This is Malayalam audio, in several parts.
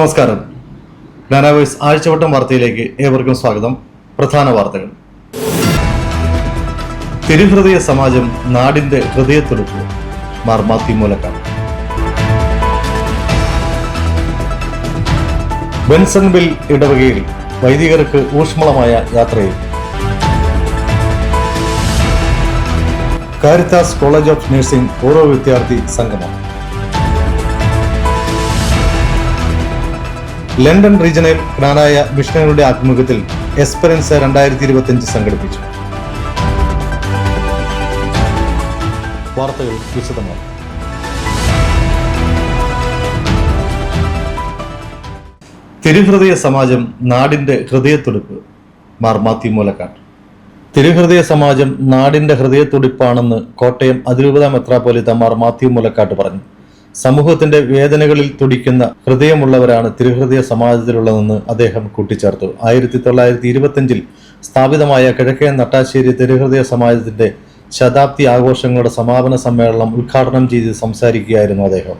നമസ്കാരം. നാനാവേഴ്സ് ആഴ്ചവട്ടം വാർത്തയിലേക്ക് ഏവർക്കും സ്വാഗതം. പ്രധാന വാർത്തകൾ. തിരുഹൃദയ സമാജം നാടിന്റെ ഹൃദയത്തുടുപ്പ്. മാർമാത്തി മാത്യു ബെൻസൺ ബിൽ ഇടവകയിൽ വൈദികർക്ക് ഊഷ്മളമായ യാത്രയിൽ. കാരിത്താസ് കോളേജ് ഓഫ് നഴ്സിംഗ് ഓരോ വിദ്യാർത്ഥി സംഗമം. ലണ്ടൻ റീജിയണൽ ജ്ഞാനായ മിഷനുകളുടെ ആഭിമുഖ്യത്തിൽ എസ്പെറൻസ് രണ്ടായിരത്തി ഇരുപത്തിയഞ്ച് സംഘടിപ്പിച്ചു തിരുഹൃദയ സമാജം നാടിന്റെ ഹൃദയത്തുടിപ്പ് മാർ മാത്യു മൂലക്കാട്ട്. തിരുഹൃദയ സമാജം നാടിന്റെ ഹൃദയത്തുടിപ്പാണെന്ന് കോട്ടയം അതിരൂപത മെത്രാപ്പോലിത്ത മാർ മാത്യു മൂലക്കാട്ട് പറഞ്ഞു. സമൂഹത്തിന്റെ വേദനകളിൽ തുടിക്കുന്ന ഹൃദയമുള്ളവരാണ് തിരുഹൃദയ സമാജത്തിലുള്ളതെന്ന് അദ്ദേഹം കൂട്ടിച്ചേർത്തു. ആയിരത്തി തൊള്ളായിരത്തി ഇരുപത്തിയഞ്ചിൽ സ്ഥാപിതമായ കിഴക്കേ നട്ടാശ്ശേരി തിരുഹൃദയ സമാജത്തിന്റെ ശതാബ്ദി ആഘോഷങ്ങളുടെ സമാപന സമ്മേളനം ഉദ്ഘാടനം ചെയ്ത് സംസാരിക്കുകയായിരുന്നു അദ്ദേഹം.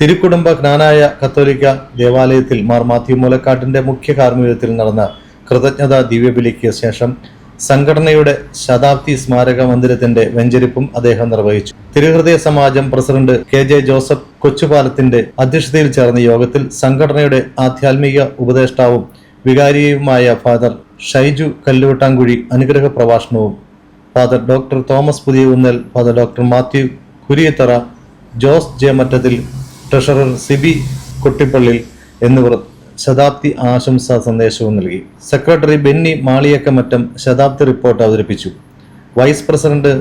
തിരുക്കുടുംബ ജ്ഞാനായ കത്തോലിക്ക ദേവാലയത്തിൽ മാർ മാത്യു മൂലക്കാട്ടിന്റെ മുഖ്യ കാർമ്മികത്തിൽ നടന്ന കൃതജ്ഞതാ ദിവ്യബലിക്ക് ശേഷം സംഘടനയുടെ ശതാബ്ദി സ്മാരക മന്ദിരത്തിന്റെ വെഞ്ചരിപ്പും അദ്ദേഹം നിർവഹിച്ചു. തിരുഹൃദയ സമാജം പ്രസിഡന്റ് കെ ജെ ജോസഫ് കൊച്ചുപാലത്തിന്റെ അധ്യക്ഷതയിൽ ചേർന്ന യോഗത്തിൽ സംഘടനയുടെ ആധ്യാത്മിക ഉപദേഷ്ടാവും വികാരിയുമായ ഫാദർ ഷൈജു കല്ലുവട്ടാങ്കുഴി അനുഗ്രഹ പ്രഭാഷണവും father doctor Thomas Puthiyunnal father doctor Mathew Kuriyathara Jose J Mattathil treasurer Siby Kottippallil എന്നിവർ ശതാബ്ദി ആശംസാ സന്ദേശവും നൽകി. സെക്രട്ടറി ബെന്നി മാളിയക്കമറ്റം ശതാബ്ദി റിപ്പോർട്ട് അവതരിപ്പിച്ചു. വൈസ് പ്രസിഡന്റ്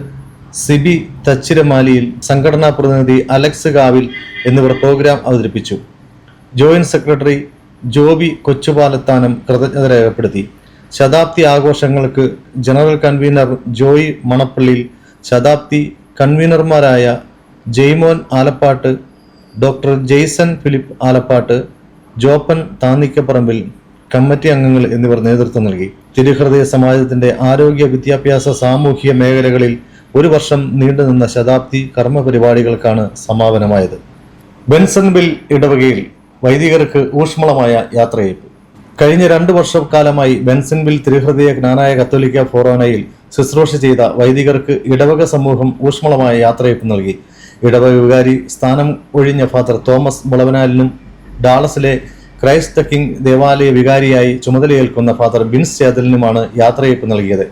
സിബി തച്ചിരമാലിയിൽ സംഘടനാ പ്രതിനിധി അലക്സ് കാവിൽ എന്നിവർ പ്രോഗ്രാം അവതരിപ്പിച്ചു. ജോയിന്റ് സെക്രട്ടറി ജോബി കൊച്ചുപാലത്താനം കൃതജ്ഞത രേഖപ്പെടുത്തി. ശതാബ്ദി ആഘോഷങ്ങൾക്ക് ജനറൽ കൺവീനർ ജോയ് മണപ്പള്ളിയിൽ ശതാബ്ദി കൺവീനർമാരായ Jaimon Alappatt doctor Jaison Philip Alappatt Joppan Thannikkaparambil committee അംഗങ്ങൾ എന്നിവർ നേതൃത്വം നൽകി. തിരുഹൃദയ സമാജത്തിന്റെ ആരോഗ്യ വിദ്യാഭ്യാസ സാമൂഹിക മേഖലകളിൽ ഒരു വർഷം നീണ്ടുനിന്ന ശതാബ്ദി കർമ്മ പരിപാടികൾക്കാണ് സമാപനമായത് ബെൻസൺബിൽ ഇടവകയിൽ വൈദികർക്ക് ഊഷ്മളമായ യാത്രയയപ്പ് കഴിഞ്ഞ രണ്ടു വർഷക്കാലമായി ബെൻസൺബിൽ തിരുഹൃദയ ജ്ഞാനായ കത്തോലിക്ക ഫോറോണയിൽ ശുശ്രൂഷ ചെയ്ത വൈദികർക്ക് ഇടവക സമൂഹം ഊഷ്മളമായ യാത്രയേപ്പ് നൽകി. ഇടവക വികാരി സ്ഥാനം ഒഴിഞ്ഞ ഫാദർ തോമസ് മുളവനാലിനും ഡാളസിലെ ക്രൈസ്റ്റ് കിങ് ദേവാലയ വികാരിയായി ചുമതലയേൽക്കുന്ന ഫാദർ ബിൻസ് ചേതലിനുമാണ് യാത്രയയപ്പ് നൽകിയത്.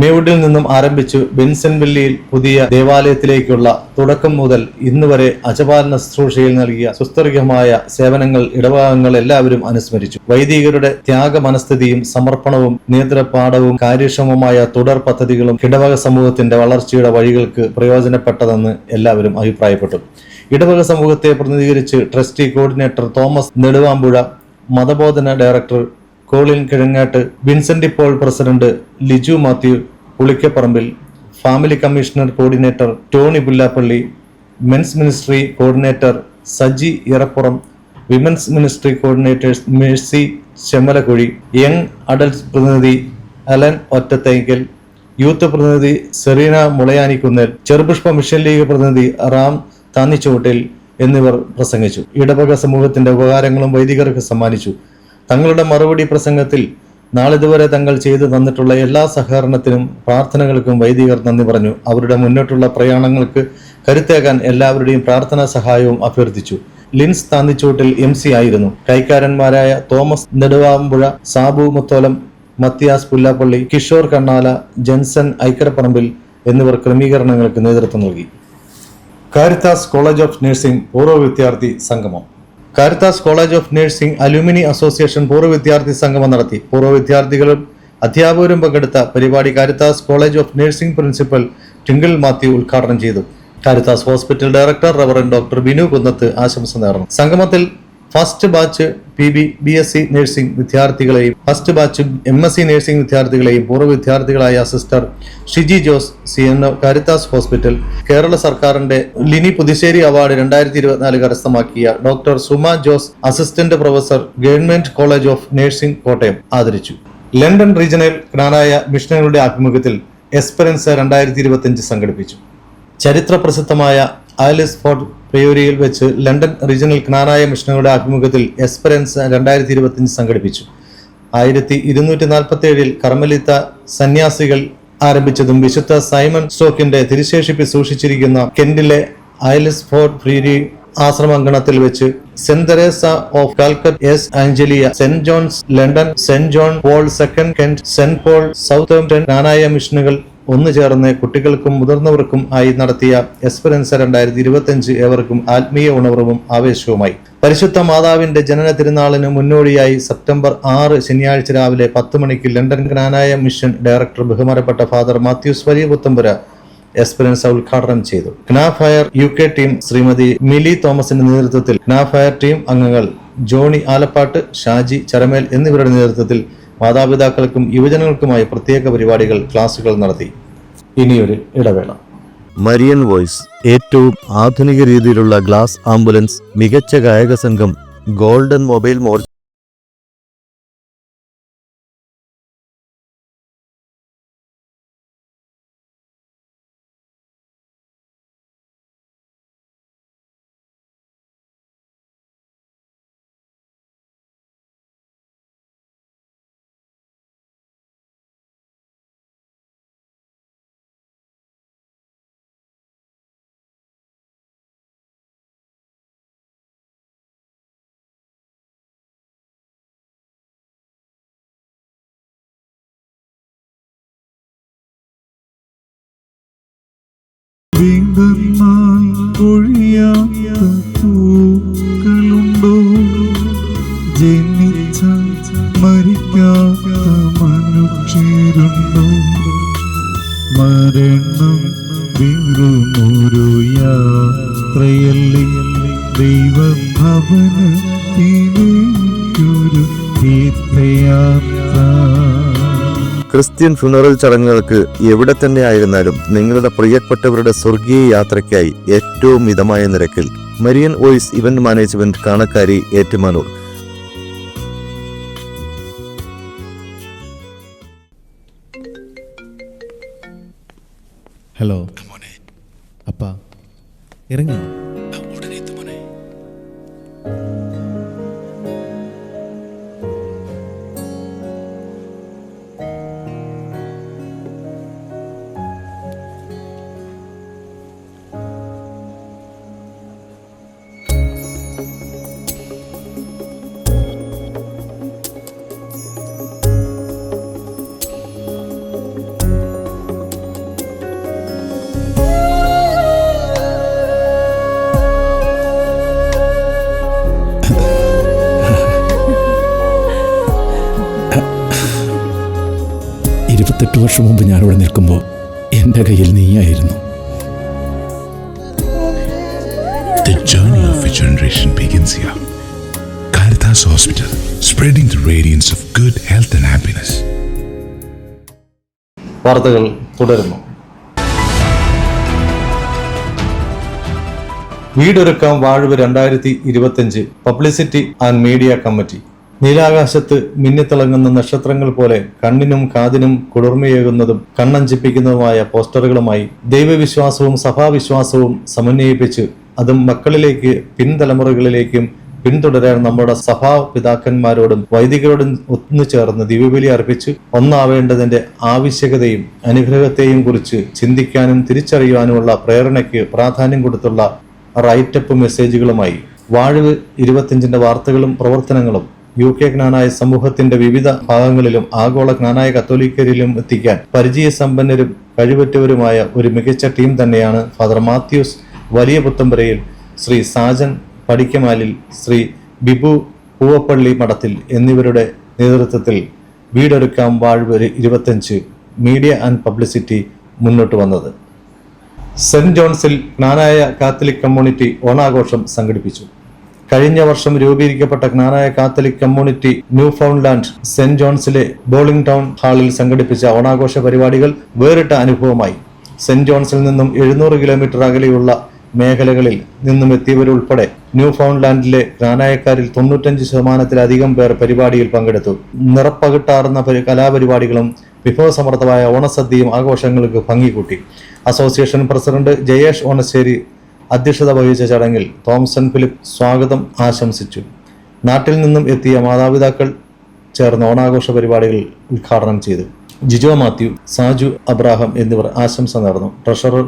മേവുഡിൽ നിന്നും ആരംഭിച്ചു ബെൻസൺവില്ലിയിൽ പുതിയ ദേവാലയത്തിലേക്കുള്ള തുടക്കം മുതൽ ഇന്ന് വരെ അജപാലന ശുശ്രൂഷയിൽ നൽകിയ സുസ്ഥിരമായ സേവനങ്ങൾ ഇടഭാഗങ്ങൾ എല്ലാവരും അനുസ്മരിച്ചു. വൈദികരുടെ ത്യാഗ മനസ്ഥിതിയും സമർപ്പണവും നേതൃപാഠവും കാര്യക്ഷമമായ തുടർ പദ്ധതികളും ഇടവക സമൂഹത്തിന്റെ വളർച്ചയുടെ വഴികൾക്ക് പ്രയോജനപ്പെട്ടതെന്ന് എല്ലാവരും അഭിപ്രായപ്പെട്ടു. ഇടവക സമൂഹത്തെ പ്രതിനിധീകരിച്ച് ട്രസ്റ്റി കോർഡിനേറ്റർ തോമസ് നെടുവാമ്പുഴ മതബോധന director Colin Kizhangatt Vincent Paul president Liju Mathew Pulikkaparambil family commissioner coordinator Tony Pullappally men's ministry coordinator Saji Irappuram women's ministry coordinators Mercy Chemmalakuzhi young adult പ്രതിനിധി അലൻ ഒറ്റത്തൈക്കൽ യൂത്ത് പ്രതിനിധി Serena Mulayanikkunnel Cherupushpa mission league പ്രതിനിധി റാം താന്നിച്ചോട്ടിൽ എന്നിവർ പ്രസംഗിച്ചു. ഇടവക സമൂഹത്തിന്റെ ഉപകാരങ്ങളും വൈദികർക്ക് സമ്മാനിച്ചു. തങ്ങളുടെ മറുപടി പ്രസംഗത്തിൽ നാളിതുവരെ തങ്ങൾ ചെയ്തു തന്നിട്ടുള്ള എല്ലാ സഹകരണത്തിനും പ്രാർത്ഥനകൾക്കും വൈദികർ നന്ദി പറഞ്ഞു. അവരുടെ മുന്നോട്ടുള്ള പ്രയാണങ്ങൾക്ക് കരുത്തേകാൻ എല്ലാവരുടെയും പ്രാർത്ഥനാ സഹായവും അഭ്യർത്ഥിച്ചു. ലിൻസ് താന്നിച്ചോട്ടിൽ എം സി ആയിരുന്നു. കൈക്കാരന്മാരായ Thomas Neduvampuzha Sabu Mutholam Mathias Pullappally Kishore Kannala Jenson Aikkaraparambil എന്നിവർ ക്രമീകരണങ്ങൾക്ക് നേതൃത്വം നൽകി. കാരിത്താസ് കോളേജ് ഓഫ് നഴ്സിംഗ് പൂർവ വിദ്യാർത്ഥി സംഗമം. Caritas college of nursing alumni association പൂർവ വിദ്യാർത്ഥി സംഗമം നടത്തി. പൂർവ വിദ്യാർത്ഥികളും അധ്യാപകരും പങ്കെടുത്ത പരിപാടി Caritas college of nursing principal Tinkle Mathew ഉദ്ഘാടനം ചെയ്തു. Caritas hospital director reverend doctor Binu Kunnath ആശംസ നേർന്നു. സംഗമത്തിൽ first batch P B B S C nursing വിദ്യാർത്ഥികളെയും first batch M S C nursing വിദ്യാർത്ഥികളെയും പൂർവ വിദ്യാർത്ഥികളായ sister Shiji Jose C N Caritas hospital Kerala സർക്കാരിന്റെ ലിനി പുതുശ്ശേരി അവാർഡ് രണ്ടായിരത്തി ഇരുപത്തിനാല് കരസ്ഥമാക്കിയ doctor Suma Jose assistant professor government college of nursing Kottayam ആദരിച്ചു. ലണ്ടൻ റീജിയണൽ ജ്ഞാനായ മിഷനുകളുടെ ആഭിമുഖ്യത്തിൽ എസ്പെറൻസ് രണ്ടായിരത്തി ഇരുപത്തിയഞ്ച് സംഘടിപ്പിച്ചു. ചരിത്ര പ്രസിദ്ധമായ ആലിസ് ഫോർട്ട് പ്രയോരിയിൽ വെച്ച് ലണ്ടൻ റീജിയണൽ കിണാറായ മിഷനുകളുടെ ആഭിമുഖ്യത്തിൽ എസ്പെറൻസ് രണ്ടായിരത്തി ഇരുപത്തിയഞ്ച് സംഘടിപ്പിച്ചു. ആയിരത്തി ഇരുന്നൂറ്റി നാൽപ്പത്തി ഏഴിൽ കർമ്മലിത്ത സന്യാസികൾ ആരംഭിച്ചതും വിശുദ്ധ സൈമൺ സ്റ്റോക്കിന്റെ തിരുശേഷിപ്പ് സൂക്ഷിച്ചിരിക്കുന്ന കെന്റിലെ ഐലിസ് ഫോർട്ട് ഫ്രീരി ആശ്രമങ്കണത്തിൽ വെച്ച് saint Teresa of Calcutta East Anglia saint John's London saint John Paul second Kent saint Paul south Knanaya മിഷനുകൾ ഒന്നു ചേർന്ന് കുട്ടികൾക്കും മുതിർന്നവർക്കും ആയി നടത്തിയ എസ്പെറൻസ രണ്ടായിരത്തി ഇരുപത്തിയഞ്ച് ഏവർക്കും ആത്മീയ ഉണർവും ആവേശവുമായി. പരിശുദ്ധ മാതാവിന്റെ ജനന തിരുനാളിന് മുന്നോടിയായി സെപ്റ്റംബർ ആറ് ശനിയാഴ്ച രാവിലെ പത്ത് മണിക്ക് ലണ്ടൻ ഗ്രാനായ മിഷൻ ഡയറക്ടർ ബഹുമാനപ്പെട്ട ഫാദർ മാത്യൂസ് വലിയ പുത്തമ്പുര എസ്പെറൻസ ഉദ്ഘാടനം ചെയ്തു. Kna fire U K team Shrimati Mili തോമസിന്റെ നേതൃത്വത്തിൽ ക്നാഫയർ ടീം അംഗങ്ങൾ ജോണി ആലപ്പാട്ട് ഷാജി ചരമേൽ എന്നിവരുടെ നേതൃത്വത്തിൽ മാതാപിതാക്കൾക്കും യുവജനങ്ങൾക്കുമായി പ്രത്യേക പരിപാടികൾ ക്ലാസുകൾ നടത്തി. ഇനിയൊരു ഇടവേള. മരിയൻ വോയ്സ് ഏറ്റവും ആധുനിക രീതിയിലുള്ള ഗ്ലാസ് ആംബുലൻസ് മികച്ച ഗായക സംഘം ഗോൾഡൻ മൊബൈൽ മോർച്ച നാൾ ഒഴിയാത്ത ക്രിസ്ത്യൻ ഫ്യൂണറൽ ചടങ്ങുകൾക്ക് എവിടെ തന്നെ ആയിരുന്നാലും നിങ്ങളുടെ പ്രിയപ്പെട്ടവരുടെ സ്വർഗീയ യാത്രയ്ക്കായി ഏറ്റവും മിതമായ നിരക്കിൽ Marian voice event management Kanakkari Ettumanoor. Hello അപ്പാ ഇറങ്ങി വർഷം മുമ്പ് ഞാനിവിടെ നിൽക്കുമ്പോൾ എന്റെ കയ്യിൽ നീയായിരുന്നു The journey of a generation begins here. Caritas Hospital, spreading the radiance of good health and happiness. വാർത്തകൾ തുടരുന്നു വീടൊരുക്കാം വാഴ്വ് രണ്ടായിരത്തി ഇരുപത്തിയഞ്ച് പബ്ലിസിറ്റി ആൻഡ് മീഡിയ കമ്മിറ്റി നീലാകാശത്ത് മിന്നിത്തിളങ്ങുന്ന നക്ഷത്രങ്ങൾ പോലെ കണ്ണിനും കാതിനും കുളിർമയേകുന്നതും കണ്ണഞ്ചിപ്പിക്കുന്നതുമായ പോസ്റ്ററുകളുമായി ദൈവവിശ്വാസവും സഭാവിശ്വാസവും സമന്വയിപ്പിച്ച് അതും മക്കളിലേക്ക് പിൻതലമുറകളിലേക്കും പിന്തുടരാൻ നമ്മുടെ സഭാ പിതാക്കന്മാരോടും വൈദികരോടും ഒത്തുചേർന്ന് ദിവ്യബലി അർപ്പിച്ച് ഒന്നാവേണ്ടതിന്റെ ആവശ്യകതയും അനുഗ്രഹത്തെയും കുറിച്ച് ചിന്തിക്കാനും തിരിച്ചറിയുവാനുമുള്ള പ്രേരണയ്ക്ക് പ്രാധാന്യം കൊടുത്തുള്ള റൈറ്റപ്പ് മെസ്സേജുകളുമായി വാഴവ് ഇരുപത്തിയഞ്ചിന്റെ വാർത്തകളും പ്രവർത്തനങ്ങളും യു കെ ജ്ഞാനായ സമൂഹത്തിന്റെ വിവിധ ഭാഗങ്ങളിലും ആഗോള ജ്ഞാനായ കത്തോലിക്കരിലും എത്തിക്കാൻ പരിചയസമ്പന്നരും കഴിവറ്റവരുമായ ഒരു മികച്ച ടീം തന്നെയാണ് ഫാദർ മാത്യൂസ് വലിയ പുത്തമ്പരയിൽ ശ്രീ സാജൻ പടിക്കമാലിൽ ശ്രീ ബിബു പൂവപ്പള്ളി മഠത്തിൽ എന്നിവരുടെ നേതൃത്വത്തിൽ വീടൊരുക്കാം വാഴ്വ് ഇരുപത്തഞ്ച് മീഡിയ ആൻഡ് പബ്ലിസിറ്റി മുന്നോട്ട് വന്നത്. സെന്റ് ജോൺസിൽ ജ്ഞാനായ കാത്തലിക് കമ്മ്യൂണിറ്റി ഓണാഘോഷം സംഘടിപ്പിച്ചു. കഴിഞ്ഞ വർഷം രൂപീകരിക്കപ്പെട്ട Knanaya Catholic community Newfoundland saint ജോൺസിലെ bowling town ഹാളിൽ സംഘടിപ്പിച്ച ഓണാഘോഷ പരിപാടികൾ വേറിട്ട അനുഭവമായി. സെന്റ് ജോൺസിൽ നിന്നും എഴുന്നൂറ് കിലോമീറ്റർ അകലെയുള്ള മേഖലകളിൽ നിന്നും എത്തിയവരുൾപ്പെടെ ന്യൂ ഫൗണ്ട്ലാൻഡിലെ ജ്ഞാനായക്കാരിൽ തൊണ്ണൂറ്റഞ്ച് ശതമാനത്തിലധികം പേർ പരിപാടിയിൽ പങ്കെടുത്തു. നിറപ്പകിട്ടാർന്ന പരി- കലാപരിപാടികളും വിഭവസമൃദ്ധമായ ഓണസദ്യയും ആഘോഷങ്ങൾക്ക് ഭംഗി കൂട്ടി അസോസിയേഷൻ പ്രസിഡന്റ് ജയേഷ് ഓണശ്ശേരി അധ്യക്ഷത വഹിച്ച ചടങ്ങിൽ തോംസൺ ഫിലിപ്പ് സ്വാഗതം ആശംസിച്ചു. നാട്ടിൽ നിന്നും എത്തിയ മാതാപിതാക്കൾ ചേർന്ന് ഓണാഘോഷ പരിപാടികൾ ഉദ്ഘാടനം ചെയ്തു. ജിജോ മാത്യു സാജു അബ്രാഹം എന്നിവർ ആശംസ നേർന്നു. ട്രഷറർ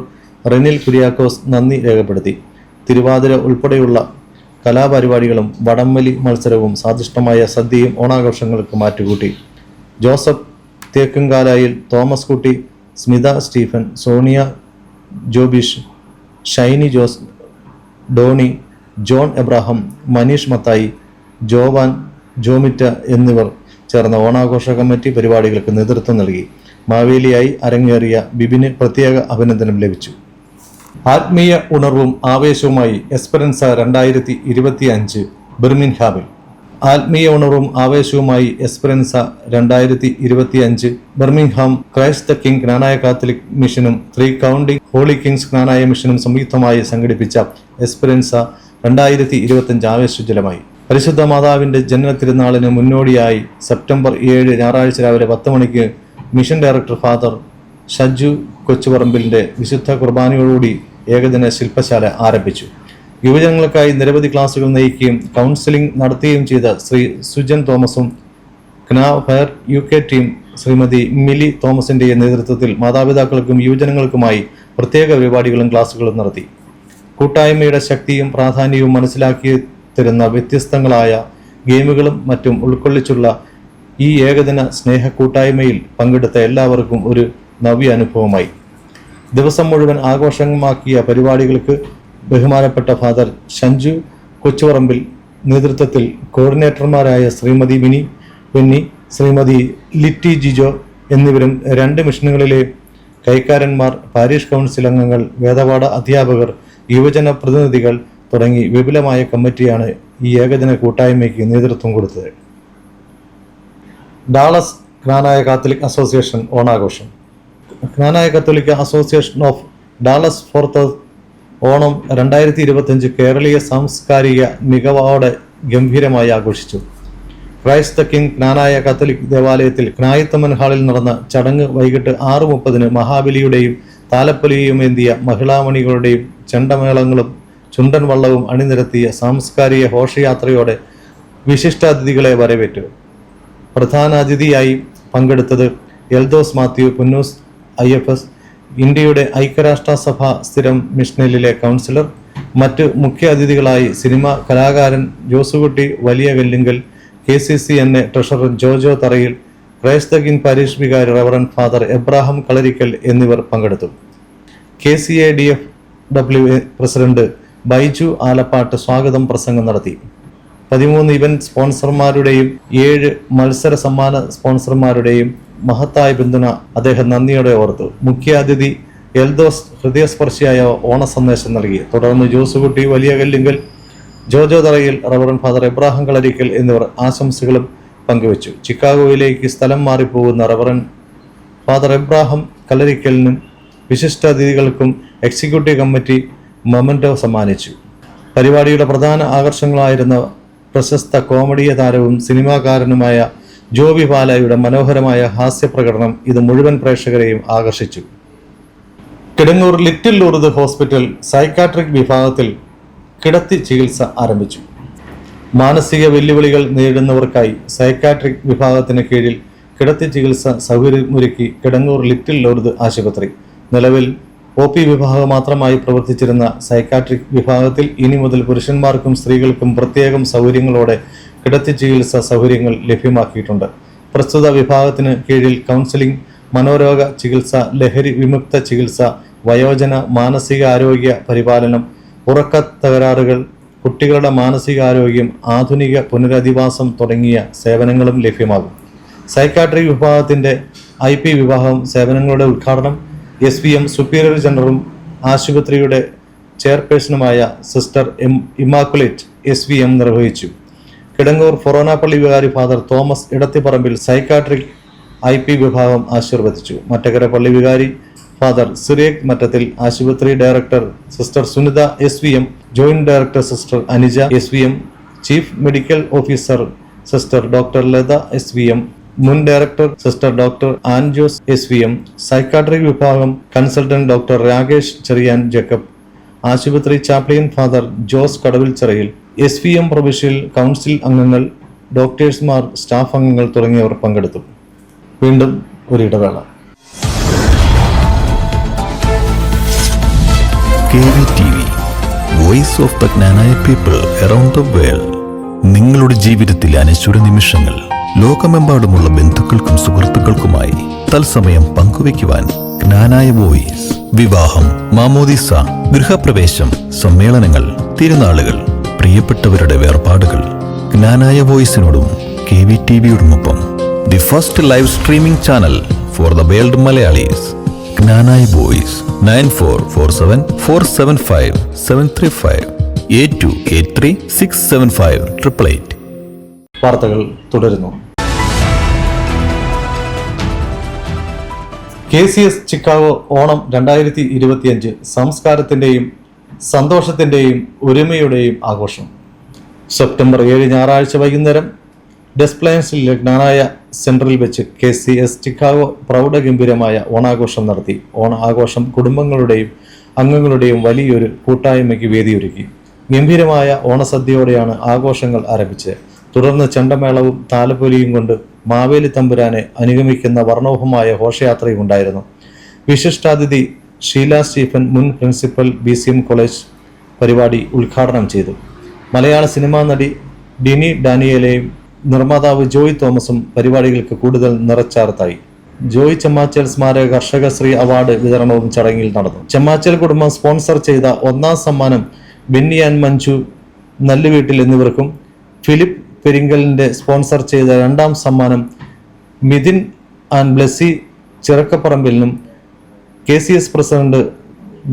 റെനിൽ കുര്യാക്കോസ് നന്ദി രേഖപ്പെടുത്തി. തിരുവാതിര ഉൾപ്പെടെയുള്ള കലാപരിപാടികളും വടംവലി മത്സരവും സ്വാദിഷ്ടമായ സദ്യയും ഓണാഘോഷങ്ങൾക്ക് മാറ്റുകൂട്ടി. Joseph Thekkumkalayil Thomas Kutty Smitha Stephen Sonia Jobish Shiny Jose Doni John Abraham Manish Mathai Joan Jomitta എന്നിവർ ചേർന്ന ഓണാഘോഷ കമ്മിറ്റി പരിപാടികൾക്ക് നേതൃത്വം നൽകി. മാവേലിയായി അരങ്ങേറിയ ബിബിന് പ്രത്യേക അഭിനന്ദനം ലഭിച്ചു. ആത്മീയ ഉണർവും ആവേശവുമായി എസ്പെറൻസ രണ്ടായിരത്തി ഇരുപത്തി അഞ്ച് ബിർമിൻഹാമിൽ. ആത്മീയ ഉണർവും ആവേശവുമായി എസ്പെറൻസ രണ്ടായിരത്തി ഇരുപത്തി അഞ്ച് Birmingham Christ the King Knanaya Catholic മിഷനും three county holy kings Knanaya മിഷനും സംയുക്തമായി സംഘടിപ്പിച്ച എസ്പെറൻസ രണ്ടായിരത്തി ഇരുപത്തഞ്ച് ആവേശോജ്വലമായി. പരിശുദ്ധ മാതാവിന്റെ ജനന തിരുനാളിന് മുന്നോടിയായി സെപ്റ്റംബർ ഏഴ് ഞായറാഴ്ച രാവിലെ പത്ത് മണിക്ക് മിഷൻ ഡയറക്ടർ ഫാദർ ഷജു കൊച്ചുപറമ്പിലിന്റെ വിശുദ്ധ കുർബാനയോടുകൂടി ഏകദിന ശില്പശാല ആരംഭിച്ചു. യുവജനങ്ങൾക്കായി നിരവധി ക്ലാസുകൾ നയിക്കുകയും കൗൺസിലിംഗ് നടത്തുകയും ചെയ്ത ശ്രീ സുജൻ തോമസും Kna fire U K team Shrimati Mili തോമസിന്റെ നേതൃത്വത്തിൽ മാതാപിതാക്കൾക്കും യുവജനങ്ങൾക്കുമായി പ്രത്യേക പരിപാടികളും ക്ലാസുകളും നടത്തി. കൂട്ടായ്മയുടെ ശക്തിയും പ്രാധാന്യവും മനസ്സിലാക്കി തരുന്ന വ്യത്യസ്തങ്ങളായ ഗെയിമുകളും മറ്റും ഉൾക്കൊള്ളിച്ചുള്ള ഈ ഏകദിന സ്നേഹ കൂട്ടായ്മയിൽ പങ്കെടുത്ത എല്ലാവർക്കും ഒരു നവ്യ അനുഭവമായി. ദിവസം മുഴുവൻ ആഘോഷമാക്കിയ പരിപാടികൾക്ക് ബഹുമാനപ്പെട്ട ഫാദർ ഷഞ്ജു കൊച്ചുപറമ്പിൽ നേതൃത്വത്തിൽ കോർഡിനേറ്റർമാരായ ശ്രീമതി മിനി വെന്നി ശ്രീമതി ലിറ്റി ജിജോ എന്നിവരും രണ്ട് മിഷനുകളിലെ കൈക്കാരന്മാർ പാരീഷ് കൗൺസിൽ അംഗങ്ങൾ വേദപാഠ അധ്യാപകർ യുവജന പ്രതിനിധികൾ തുടങ്ങി വിപുലമായ കമ്മിറ്റിയാണ് ഈ ഏകദിന കൂട്ടായ്മയ്ക്ക് നേതൃത്വം കൊടുത്തത്. ഡാളസ് ജ്ഞാനായ കാത്തലിക് അസോസിയേഷൻ ഓണാഘോഷം. ജ്ഞാനായ കത്തോലിക്ക association of Dallas Fort Worth Onam രണ്ടായിരത്തി ഇരുപത്തിയഞ്ച് കേരളീയ സാംസ്കാരിക മികവോടെ ഗംഭീരമായി ആഘോഷിച്ചു. ക്രൈസ്ത കിങ് ജ്ഞാനായ കത്തോലിക് ദേവാലയത്തിൽ ക്നായത്തമ്മൻ ഹാളിൽ നടന്ന ചടങ്ങ് വൈകിട്ട് ആറ് മുപ്പതിന് മഹാബലിയുടെയും താലപ്പൊലിയും എന്തിയ മഹിളാമണികളുടെയും ചെണ്ടമേളങ്ങളും ചുണ്ടൻ വള്ളവും അണിനിരത്തിയ സാംസ്കാരിക ഘോഷയാത്രയോടെ വിശിഷ്ടാതിഥികളെ വരവേറ്റു. പ്രധാന അതിഥിയായി പങ്കെടുത്തത് Eldhose Mathew Punnoose I F S ഇന്ത്യയുടെ ഐക്യരാഷ്ട്രസഭ സ്ഥിരം മിഷനിലെ കൗൺസിലർ മറ്റ് മുഖ്യ അതിഥികളായി സിനിമ കലാകാരൻ Josekutty Valiyavellinkal K C C N A treasurer Jojo Tharayil Christ the King parish വികാരി റവറൻ ഫാദർ എബ്രാഹിം കളരിക്കൽ എന്നിവർ പങ്കെടുത്തു. K C A D F W president Baiju Alappatt സ്വാഗതം പ്രസംഗം നടത്തി. പതിമൂന്ന് ഇവന്റ് സ്പോൺസർമാരുടെയും ഏഴ് മത്സര സമ്മാന സ്പോൺസർമാരുടെയും മഹത്തായ പിന്തുണ അദ്ദേഹം നന്ദിയോടെ ഓർത്തു. മുഖ്യാതിഥി എൽദോസ് ഹൃദയസ്പർശിയായ ഓണ സന്ദേശം നൽകി. തുടർന്ന് ജോസുകുട്ടി വലിയ കല്ലിങ്കൽ ജോജോ തറയിൽ റവറൻ ഫാദർ എബ്രാഹിം കളരിക്കൽ എന്നിവർ ആശംസകളും പങ്കുവച്ചു. ചിക്കാഗോയിലേക്ക് സ്ഥലം മാറിപ്പോകുന്ന റവറൻ ഫാദർ എബ്രാഹിം കലരിക്കലിനും വിശിഷ്ടാതിഥികൾക്കും എക്സിക്യൂട്ടീവ് കമ്മിറ്റി മൊമന്റോ സമ്മാനിച്ചു. പരിപാടിയുടെ പ്രധാന ആകർഷങ്ങളായിരുന്ന പ്രശസ്ത കോമഡിയ താരവും സിനിമാകാരനുമായ ജോബി ബാലയുടെ മനോഹരമായ ഹാസ്യപ്രകടനം ഇത് മുഴുവൻ പ്രേക്ഷകരെയും ആകർഷിച്ചു. Kidangoor little Lourdes hospital psychiatric വിഭാഗത്തിൽ കിടത്തി ചികിത്സ ആരംഭിച്ചു. മാനസിക വെല്ലുവിളികൾ നേരിടുന്നവർക്കായി സൈക്കാട്രിക് വിഭാഗത്തിന് കീഴിൽ കിടത്തി ചികിത്സ സൗകര്യമൊരുക്കി കിടങ്ങൂർ ലിറ്റിൽ ലൂർദ് ആശുപത്രി. നിലവിൽ ഒ പി വിഭാഗം മാത്രമായി പ്രവർത്തിച്ചിരുന്ന സൈക്കാട്രിക് വിഭാഗത്തിൽ ഇനി മുതൽ പുരുഷന്മാർക്കും സ്ത്രീകൾക്കും പ്രത്യേകം സൗകര്യങ്ങളോടെ കിടത്തി ചികിത്സാ സൗകര്യങ്ങൾ ലഭ്യമാക്കിയിട്ടുണ്ട്. പ്രസ്തുത വിഭാഗത്തിന് കീഴിൽ കൗൺസിലിംഗ് മനോരോഗ ചികിത്സ ലഹരി വിമുക്ത ചികിത്സ വയോജന മാനസികാരോഗ്യ പരിപാലനം ഉറക്ക തകരാറുകൾ കുട്ടികളുടെ മാനസികാരോഗ്യം ആധുനിക പുനരധിവാസം തുടങ്ങിയ സേവനങ്ങളും ലഭ്യമാകും. സൈക്കാട്രി വിഭാഗത്തിന്റെ ഐ പി വിഭാഗം സേവനങ്ങളുടെ ഉദ്ഘാടനം എസ് വി എം സുപ്പീരിയർ ജനറലും ആശുപത്രിയുടെ ചെയർപേഴ്സണുമായ sister M Immaculate S V M നിർവഹിച്ചു. കിടങ്ങൂർ ഫൊറോനാപ്പള്ളി വികാരി father Thomas Edathiparambil psychiatric I P വിഭാഗം ആശീർവദിച്ചു. മറ്റകര പള്ളി വികാരി ഫാദർ സിറിയക് മറ്റത്തിൽ ആശുപത്രി director sister Sunitha S V M joint director sister Anija S V M chief medical officer sister doctor Latha S V M മുൻ director sister doctor Anjose S V M psychiatric വിഭാഗം consultant doctor Rakesh Cheriyan Jacob ആശുപത്രി chaplain father Jose Kadavilchirayil S V M പ്രവിശ്യയിൽ കൗൺസിൽ അംഗങ്ങൾ ഡോക്ടേഴ്സ്മാർ സ്റ്റാഫ് അംഗങ്ങൾ തുടങ്ങിയവർ പങ്കെടുത്തു. വീണ്ടും ഒരു ഇടവേള. Voice of people around the world നിങ്ങളുടെ ജീവിതത്തിലെ അനശ്വര നിമിഷങ്ങൾ ലോകമെമ്പാടുമുള്ള ബന്ധുക്കൾക്കും സുഹൃത്തുക്കൾക്കുമായി തത്സമയം പങ്കുവയ്ക്കുവാൻ ജ്ഞാനായ വോയിസ് വിവാഹം മാമോദിസ ഗൃഹപ്രവേശം സമ്മേളനങ്ങൾ തിരുനാളുകൾ. പ്രിയപ്പെട്ടവരുടെ വേർപാടുകൾ ജ്ഞാനായ വോയിസിനോടും K V T വിയോടുമൊപ്പം the first live streaming channel for the world Malayalees. Knanaya voice nine four four seven four seven five seven three five eight two eight three six seven five triple eight. വാർത്തകൾ തുടരുന്നു. K C S Chicago Onam രണ്ടായിരത്തി ഇരുപത്തിയഞ്ച് സംസ്കാരത്തിന്റെയും സന്തോഷത്തിന്റെയും ഒരുമയുടെയും ആഘോഷം. സെപ്റ്റംബർ ഏഴ് ഞായറാഴ്ച വൈകുന്നേരം ഡെസ്പ്ലയൻസിലെ ജ്ഞാനായ സെൻട്രൽ വെച്ച് കെ സി എസ് ചിക്കാഗോ പ്രൗഢഗംഭീരമായ ഓണാഘോഷം നടത്തി. ഓണാഘോഷം കുടുംബങ്ങളുടെയും അംഗങ്ങളുടെയും വലിയൊരു കൂട്ടായ്മയ്ക്ക് വേദിയൊരുക്കി. ഗംഭീരമായ ഓണസദ്യയോടെയാണ് ആഘോഷങ്ങൾ ആരംഭിച്ചത്. തുടർന്ന് ചണ്ടമേളവും താലപ്പൊലിയും കൊണ്ട് മാവേലി തമ്പുരാനെ അനുഗമിക്കുന്ന വർണോഭമായ ഘോഷയാത്രയും ഉണ്ടായിരുന്നു. വിശിഷ്ടാതിഥി ഷീല സ്റ്റീഫൻ മുൻ principal B C M college പരിപാടി ഉദ്ഘാടനം ചെയ്തു. മലയാള സിനിമാ നടി ഡിനി ഡാനിയലയും നിർമ്മാതാവ് ജോയ് തോമസും പരിപാടികൾക്ക് കൂടുതൽ നിറച്ചാർത്തായി. ജോയ് ചെമ്മാച്ചൽ സ്മാരക കർഷക ശ്രീ അവാർഡ് വിതരണവും ചടങ്ങിൽ നടന്നു. ചെമ്മാച്ചൽ കുടുംബം സ്പോൺസർ ചെയ്ത ഒന്നാം സമ്മാനം ബെന്നി ആൻഡ് മഞ്ജു നല്ലുവീട്ടിൽ എന്നിവർക്കും ഫിലിപ്പ് പെരിങ്കലിന്റെ സ്പോൺസർ ചെയ്ത രണ്ടാം സമ്മാനം Mithin and Blessy ചിറക്കപ്പറമ്പിലിനും K C S president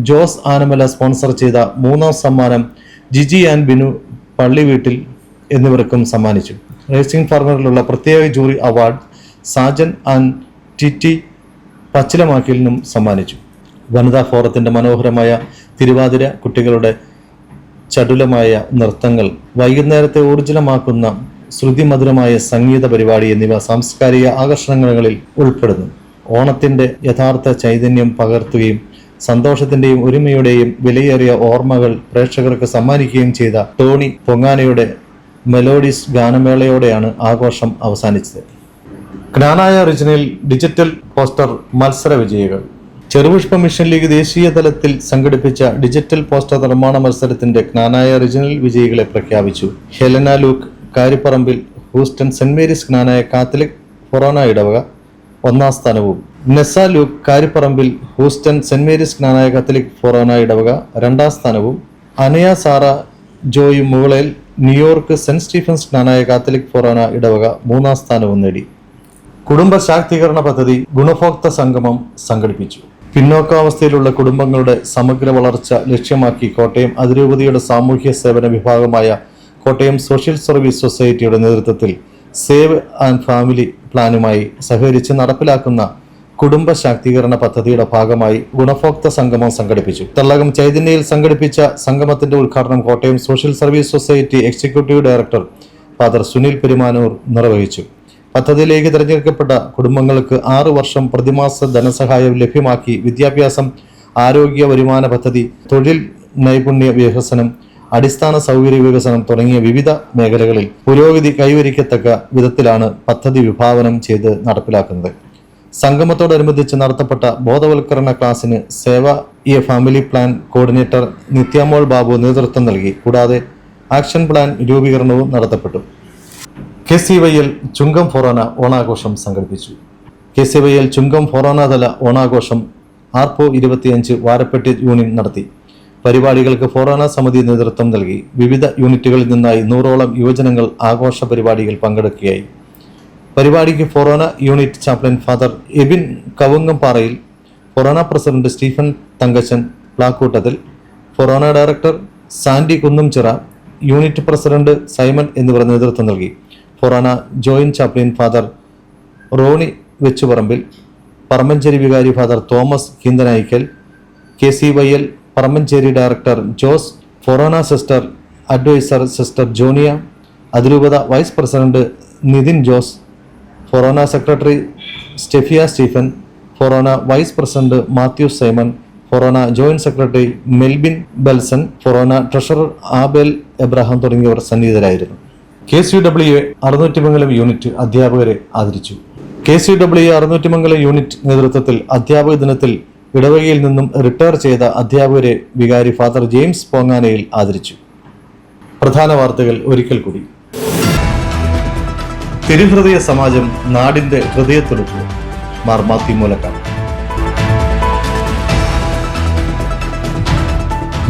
Jose Anamala sponsor ചെയ്ത മൂന്നാം സമ്മാനം ജിജി ആൻഡ് ബിനു പള്ളി വീട്ടിൽ എന്നിവർക്കും സമ്മാനിച്ചു. റേസിംഗ് ഫാർമറിലുള്ള പ്രത്യേക jury award Sajan and Titty പച്ചിലമാക്കിലിനും സമ്മാനിച്ചു. വനിതാ ഫോറത്തിന്റെ മനോഹരമായ തിരുവാതിര കുട്ടികളുടെ ചടുലമായ നൃത്തങ്ങൾ വൈകുന്നേരത്തെ ഊർജലമാക്കുന്ന ശ്രുതിമധുരമായ സംഗീത പരിപാടി എന്നിവ സാംസ്കാരിക ആകർഷണങ്ങളിൽ ഉൾപ്പെടുന്നു. ഓണത്തിന്റെ യഥാർത്ഥ ചൈതന്യം പകർത്തുകയും സന്തോഷത്തിന്റെയും ഒരുമയുടെയും വിലയേറിയ ഓർമ്മകൾ പ്രേക്ഷകർക്ക് സമ്മാനിക്കുകയും ചെയ്ത ടോണി പൊങ്ങാനയുടെ മെലോഡിസ് ഗാനമേളയോടെയാണ് ആഘോഷം അവസാനിച്ചത്. ജ്ഞാനായ ഒറിജിനൽ ഡിജിറ്റൽ പോസ്റ്റർ മത്സര വിജയികൾ ചെറുപുഷ്പ മിഷൻ ലീഗ് ദേശീയ തലത്തിൽ സംഘടിപ്പിച്ച ഡിജിറ്റൽ പോസ്റ്റർ നിർമ്മാണ മത്സരത്തിന്റെ ജ്ഞാനായ ഒറിജിനൽ വിജയികളെ പ്രഖ്യാപിച്ചു. Helena Luke Karipparambil Houston saint Mary's Knanaya Catholic forane ഇടവക ഒന്നാം സ്ഥാനവും. Nesa Luke Karipparambil Houston saint Mary's Knanaya Catholic forane ഇടവക രണ്ടാം സ്ഥാനവും. Anaya Sara Joy Mukalil New York saint Stephen's Knanaya Catholic forane ഇടവക മൂന്നാം സ്ഥാനവും നേടി. കുടുംബ ശാക്തീകരണ പദ്ധതി ഗുണഭോക്ത സംഗമം സംഘടിപ്പിച്ചു. പിന്നോക്കാവസ്ഥയിലുള്ള കുടുംബങ്ങളുടെ സമഗ്ര വളർച്ച ലക്ഷ്യമാക്കി കോട്ടയം അതിരൂപതയുടെ സാമൂഹ്യ സേവന വിഭാഗമായ കോട്ടയം സോഷ്യൽ സർവീസ് സൊസൈറ്റിയുടെ നേതൃത്വത്തിൽ സേവ് ആൻഡ് ഫാമിലി പ്ലാനുമായി സഹകരിച്ച് നടപ്പിലാക്കുന്ന കുടുംബ ശാക്തീകരണ പദ്ധതിയുടെ ഭാഗമായി ഗുണഭോക്ത സംഗമം സംഘടിപ്പിച്ചു. തള്ളകം ചൈതന്യയിൽ സംഘടിപ്പിച്ച സംഗമത്തിന്റെ ഉദ്ഘാടനം Kottayam social service society executive director father Sunil Perumanoor നിർവഹിച്ചു. പദ്ധതിയിലേക്ക് തിരഞ്ഞെടുക്കപ്പെട്ട കുടുംബങ്ങൾക്ക് ആറു വർഷം പ്രതിമാസ ധനസഹായം ലഭ്യമാക്കി വിദ്യാഭ്യാസം ആരോഗ്യ വരുമാന പദ്ധതി തൊഴിൽ നൈപുണ്യ വികസനം അടിസ്ഥാന സൗകര്യ വികസനം തുടങ്ങിയ വിവിധ മേഖലകളിൽ പുരോഗതി കൈവരിക്കത്തക്ക വിധത്തിലാണ് പദ്ധതി വിഭാവനം ചെയ്ത് നടപ്പിലാക്കുന്നത്. സംഗമത്തോടനുബന്ധിച്ച് നടത്തപ്പെട്ട ബോധവൽക്കരണ ക്ലാസ്സിന് save a family plan coordinator Nithyamol Babu നേതൃത്വം നൽകി. കൂടാതെ ആക്ഷൻ പ്ലാൻ രൂപീകരണവും നടത്തപ്പെട്ടു. K C Y L Chungam forane ഓണാഘോഷം സംഘടിപ്പിച്ചു. K C Y L Chungam ഫൊറോനതല ഓണാഘോഷം ആർപോ ഇരുപത്തിയഞ്ച് വാരപ്പെട്ടി യൂണിയൻ നടത്തി. പരിപാടികൾക്ക് ഫൊറോന സമിതി നേതൃത്വം നൽകി. വിവിധ യൂണിറ്റുകളിൽ നിന്നായി നൂറോളം യുവജനങ്ങൾ ആഘോഷ പരിപാടിയിൽ പങ്കെടുക്കുകയായി. പരിപാടിക്ക് forane unit chaplain father Abin Kavungamparayil forane president Stephen Thankachan Plakkoottathil forane director Sandy Kunnumchira unit president Simon എന്നിവർ നേതൃത്വം നൽകി. Forane joint chaplain father Ronny Vechuparambil Parambanchery വികാരി father Thomas Keenthanaikkal K C Y L Parambanchery director Jose forane sister adviser sister Jonia അതിരൂപത vice president Nithin Jose forane secretary Stephia Stephen forane vice president Mathew Simon forane joint secretary Melbin Belson forane treasurer Abel Abraham തുടങ്ങിയവർ സന്നിഹിതരായിരുന്നു. K C W Arunnoottimangalam unit അധ്യാപകരെ ആദരിച്ചു. K C W Arunnoottimangalam unit നേതൃത്വത്തിൽ അധ്യാപക ദിനത്തിൽ ഇടവകയിൽ നിന്നും റിട്ടയർ ചെയ്ത അധ്യാപകരെ വികാരി ഫാദർ ജെയിംസ് പോങ്ങാനയിൽ ആദരിച്ചു. പ്രധാന വാർത്തകൾ ഒരിക്കൽ കൂടി. തിരുഹൃദയ സമാജം നാടിന്റെ ഹൃദയത്തുടുപ്പ്. മാർ മാത്യു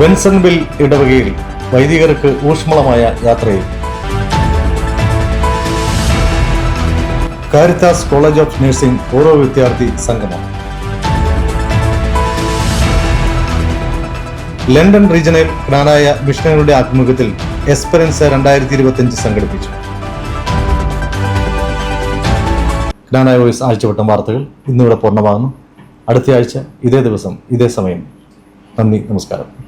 ബെൻസൺവിൽ ഇടവകയിൽ വൈദികർക്ക് ഊഷ്മളമായ യാത്രയിൽ. കാരിത്താസ് കോളേജ് ഓഫ് നഴ്സിംഗ് പൂർവ വിദ്യാർത്ഥി സംഗമം. ലണ്ടൻ റീജിയണൽ ജ്ഞാനായ മിഷണറിയുടെ ആഭിമുഖ്യത്തിൽ എസ്പെറൻസ് രണ്ടായിരത്തി ഇരുപത്തിയഞ്ച് സംഘടിപ്പിച്ചു. ജ്ഞാനായ വോയിസ് ആഴ്ചവട്ടം വാർത്തകൾ ഇന്നിവിടെ പൂർണമാകുന്നു. അടുത്ത ആഴ്ച ഇതേ ദിവസം ഇതേ സമയം. നന്ദി നമസ്കാരം.